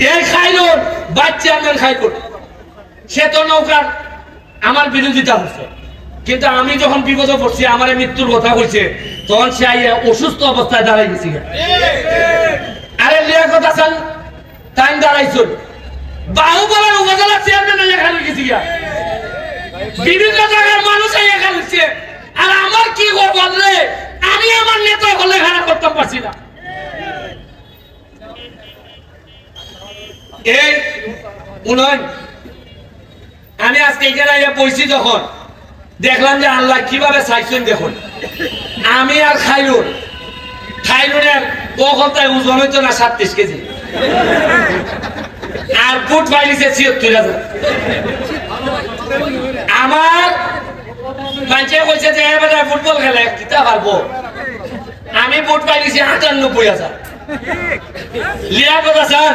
এই যখন কথা তখন সে অসুস্থ দাঁড়াই গেছি দাঁড়াইছুন বাহুবলের উপজেলা চেয়ারম্যান গিয়া। বিভিন্ন এখানে হচ্ছে আর আমার কি করব রে আমি আমার নেতা হলে খারাপ করতে পারছি না এই উনয়ন আমি আজকে এখানে আইয়া বইছি যখন, দেখলাম যে আল্লাহ কীভাবে চাইছেন দেখুন। আমি আর খাইরুন খাইরুনের কখনটায় ওজন হইতো না সাতত্রিশ কেজি। আর ফুট পাইলিছে ছিয়াত্তর হাজার। আমার মানুষে কইছে যে এবার ফুটবল খেলে কিতা পারব? আমি ফুট পাইলিছি আটান্নব্বই হাজার। লিয়া কথা, স্যার?